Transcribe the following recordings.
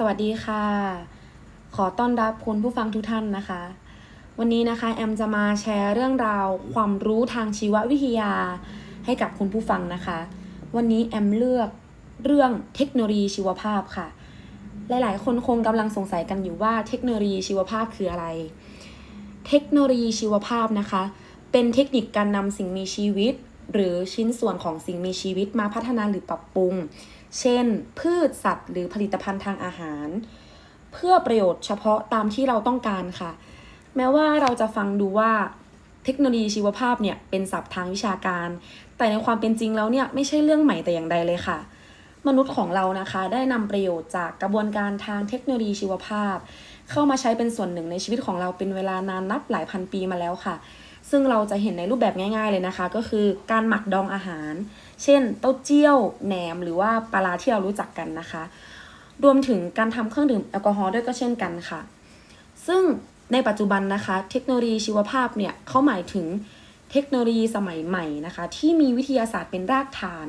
สวัสดีค่ะ ขอต้อนรับคุณผู้ฟังทุกท่านนะคะ วันนี้นะคะแอมจะมาแชร์เรื่องราวความรู้ทางชีววิทยา ให้กับคุณผู้ฟังนะคะ วันนี้แอมเลือกเรื่องเทคโนโลยีชีวภาพค่ะ หลายๆ คนคงกำลังสงสัยกันอยู่ว่าเทคโนโลยีชีวภาพคืออะไร เทคโนโลยีชีวภาพนะคะ เป็นเทคนิคการนำสิ่งมีชีวิต หรือชิ้นส่วนของสิ่งมีชีวิตมาพัฒนาหรือปรับปรุงเช่น พืชสัตว์ หรือผลิตภัณฑ์ทางอาหาร เพื่อประโยชน์เฉพาะตามที่เราต้องการค่ะ แม้ว่าเราจะฟังดูว่าเทคโนโลยีชีวภาพเนี่ยเป็นศัพท์ทางวิชาการ แต่ในความเป็นจริงแล้วเนี่ยไม่ใช่เรื่องใหม่แต่อย่างใดเลยค่ะ มนุษย์ของเรานะคะได้นำประโยชน์จากกระบวนการทางเทคโนโลยีชีวภาพ เข้ามาใช้เป็นส่วนหนึ่งในชีวิตของเราเป็นเวลานานนับหลายพันปีมาแล้วค่ะ ซึ่งเราจะเห็นในรูปแบบง่าย ๆเลยนะคะ ก็คือการหมักดองอาหาร เช่น เต้าเจี้ยวแหนมหรือว่าปลาที่เรารู้จักกันนะคะ รวมถึงการทำเครื่องดื่มแอลกอฮอล์ด้วยก็เช่นกันค่ะ ซึ่งในปัจจุบันนะคะ เทคโนโลยีชีวภาพเนี่ยเขาหมายถึงเทคโนโลยีสมัยใหม่นะคะ ที่มีวิทยาศาสตร์เป็นรากฐาน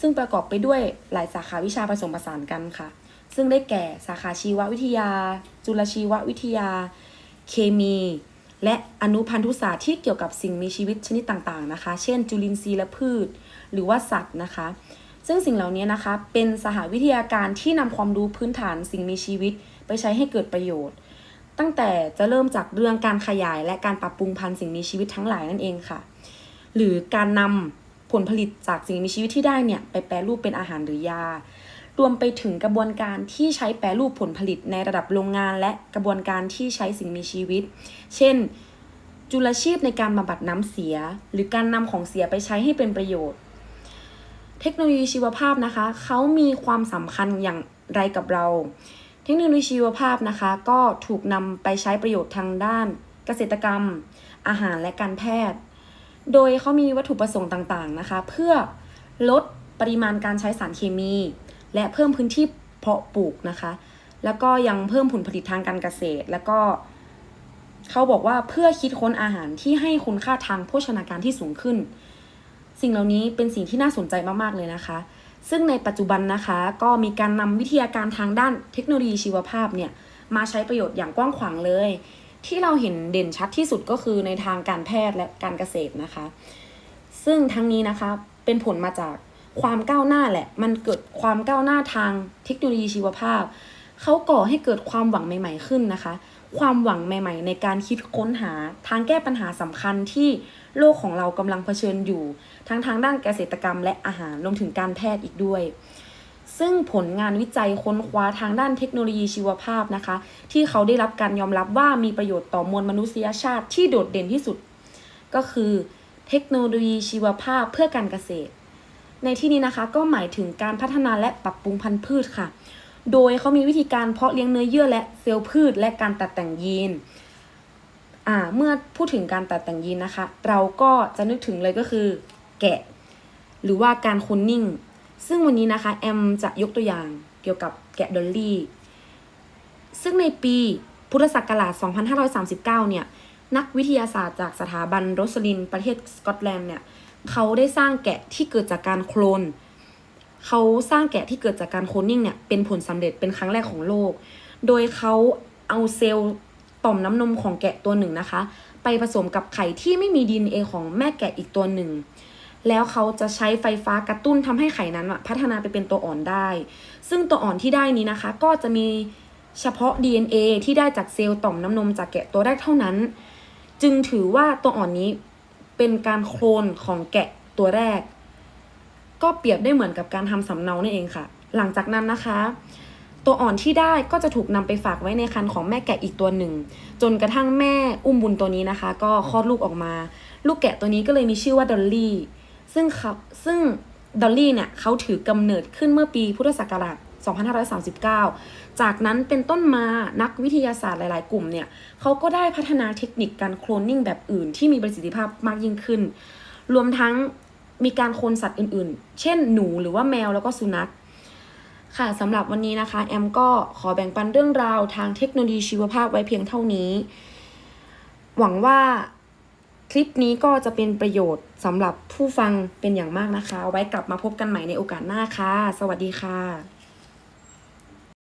ซึ่งประกอบไปด้วยหลายสาขาวิชาผสมผสานกันค่ะ ซึ่งได้แก่สาขาชีววิทยา จุลชีววิทยา เคมี และอนุพันธุศาสตร์ที่เกี่ยวกับสิ่งมีชีวิตชนิดต่างๆนะคะ เช่น จุลินทรีย์และพืช หรือว่าสัตว์นะคะ ซึ่งสิ่งเหล่านี้นะคะเป็นสหวิทยาการที่นำความรู้พื้นฐานสิ่งมีชีวิตไปใช้ให้เกิดประโยชน์ ตั้งแต่จะเริ่มจากเรื่องการขยายและการปรับปรุงพันธุ์สิ่งมีชีวิตทั้งหลายนั่นเองค่ะ หรือการนำผลผลิตจากสิ่งมีชีวิตที่ได้เนี่ยไปแปรรูปเป็นอาหารหรือยา รวมไปถึงกระบวนการที่ใช้แปรรูปผลผลิตในระดับโรงงาน และกระบวนการที่ใช้สิ่งมีชีวิต เช่น จุลชีพในการบำบัดน้ำเสีย หรือการนำของเสียไปใช้ให้เป็นประโยชน์ เทคโนโลยีชีวภาพนะคะ เขามีความสำคัญอย่างไรกับเรา เทคโนโลยีชีวภาพนะคะ ก็ถูกนำไปใช้ประโยชน์ทางด้าน เกษตรกรรม อาหารและการแพทย์ โดยเขามีวัตถุประสงค์ต่างๆนะคะ เพื่อลดปริมาณการใช้สารเคมี และเพิ่มพื้นที่เพาะปลูกนะคะ แล้วก็ยังเพิ่มผลผลิตทางการเกษตร แล้วก็เขาบอกว่าเพื่อคิดค้นอาหารที่ให้คุณค่าทางโภชนาการที่สูงขึ้น สิ่งเหล่านี้เป็นสิ่งที่น่าสนใจมากๆเลยนะคะ ซึ่งในปัจจุบันนะคะก็มีการนำวิทยาการทางด้านเทคโนโลยีชีวภาพเนี่ยมาใช้ประโยชน์อย่างกว้างขวางเลย ที่เราเห็นเด่นชัดที่สุดก็คือในทางการแพทย์และการเกษตรนะคะ ซึ่งทั้งนี้นะคะเป็นผลมาจาก ความก้าวหน้าแหละ มันเกิดความก้าวหน้าทางเทคโนโลยีชีวภาพ เขาก่อให้เกิดความหวังใหม่ ๆขึ้นนะคะ ความหวังใหม่ ๆ ในการคิดค้นหาทางแก้ปัญหาสำคัญที่โลกของเรากำลังเผชิญอยู่ ทั้งทางด้านเกษตรกรรมและอาหารรวมถึงการแพทย์อีกด้วยซึ่งผลงานวิจัยค้นคว้าทางด้านเทคโนโลยีชีวภาพนะคะ ที่เขาได้รับการยอมรับว่ามีประโยชน์ต่อมวลมนุษยชาติที่โดดเด่นที่สุด ก็คือเทคโนโลยีชีวภาพเพื่อการเกษตร ในที่นี้นะคะก็หมายถึงการพัฒนาและปรับปรุงพันธุ์พืชค่ะ โดยเขามีวิธีการเพาะเลี้ยงเนื้อเยื่อและเซลล์พืช และการตัดแต่งยีนอ่าเมื่อพูดถึงการตัดแต่งยีนนะคะ เราก็จะนึกถึงเลยก็คือ แกะ หรือว่าการคุนนิ่ง ซึ่งวันนี้นะคะแอมจะยกตัวอย่างเกี่ยวกับแกะดอลลี่ ซึ่งในปีพุทธศักราช 2539 เนี่ย นักวิทยาศาสตร์จากสถาบันโรสลินประเทศสกอตแลนด์เนี่ย เขาได้สร้างแกะที่เกิดจากการโคลนเขาสร้างแกะที่เกิดจากการโคลนนิ่งเนี่ยเป็นผลสำเร็จเป็นครั้งแรกของโลก โดยเขาเอาเซลล์ต่อมน้ำนมของแกะตัวหนึ่งนะคะ ไปผสมกับไข่ที่ไม่มี DNA ของแม่แกะอีกตัวหนึ่ง แล้วเขาจะใช้ไฟฟ้ากระตุ้นทำให้ไข่นั้นพัฒนาไปเป็นตัวอ่อนได้ ซึ่งตัวอ่อนที่ได้นี้นะคะ ก็จะมีเฉพาะ DNA ที่ได้จากเซลล์ต่อมน้ำนมจากแกะตัวแรกเท่านั้น จึงถือว่าตัวอ่อนนี้ เป็นการโคลนของแกะตัวแรก ก็เปรียบได้เหมือนกับการทำสำเนานั่นเองค่ะ หลังจากนั้นนะคะ ตัวอ่อนที่ได้ก็จะถูกนำไปฝากไว้ในครรภ์ของแม่แกะอีกตัวหนึ่ง จนกระทั่งแม่อุ้มบุญตัวนี้นะคะ ก็คลอดลูกออกมา ลูกแกะตัวนี้ก็เลยมีชื่อว่าดอลลี่ซึ่งเขาซึ่งดอลลี่เนี่ยเขาถือกำเนิดขึ้นเมื่อปีพุทธศักราช 2539 จากนั้นเป็นต้นมานักวิทยาศาสตร์หลาย ๆ กลุ่มเนี่ยเขาก็ได้พัฒนาเทคนิคการโคลนนิ่งแบบอื่นที่มีประสิทธิภาพมากยิ่งขึ้น รวมทั้งมีการโคลนสัตว์อื่น ๆ เช่นหนูหรือว่าแมวแล้วก็สุนัข ค่ะสำหรับวันนี้นะคะ แอมก็ขอแบ่งปันเรื่องราวทางเทคโนโลยีชีวภาพไว้เพียงเท่านี้ หวังว่าคลิปนี้ก็จะเป็นประโยชน์สำหรับผู้ฟังเป็นอย่างมากนะคะ ไว้กลับมาพบกันใหม่ในโอกาสหน้าค่ะ สวัสดีค่ะ